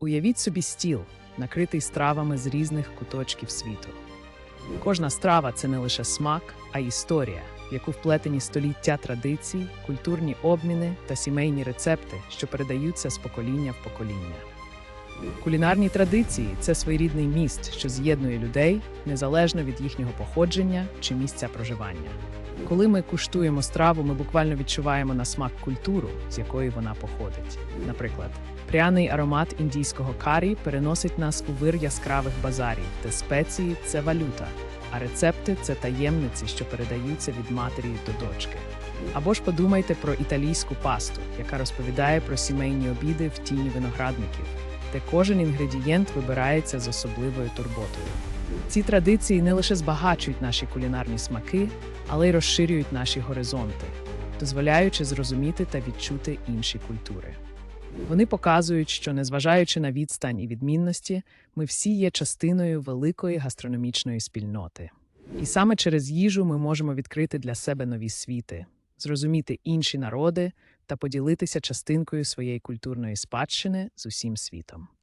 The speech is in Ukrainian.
Уявіть собі стіл, накритий стравами з різних куточків світу. Кожна страва це не лише смак, а історія, в яку вплетені століття традицій, культурні обміни та сімейні рецепти, що передаються з покоління в покоління. Кулінарні традиції це своєрідний міст, що з'єднує людей незалежно від їхнього походження чи місця проживання. Коли ми куштуємо страву, ми буквально відчуваємо на смак культуру, з якої вона походить. Наприклад, пряний аромат індійського карі переносить нас у вир яскравих базарів, де спеції це валюта, а рецепти це таємниці, що передаються від матері до дочки. Або ж подумайте про італійську пасту, яка розповідає про сімейні обіди в тіні виноградників, де кожен інгредієнт вибирається з особливою турботою. Ці традиції не лише збагачують наші кулінарні смаки, але й розширюють наші горизонти, дозволяючи зрозуміти та відчути інші культури. Вони показують, що, незважаючи на відстань і відмінності, ми всі є частиною великої гастрономічної спільноти. І саме через їжу ми можемо відкрити для себе нові світи, зрозуміти інші народи та поділитися частинкою своєї культурної спадщини з усім світом.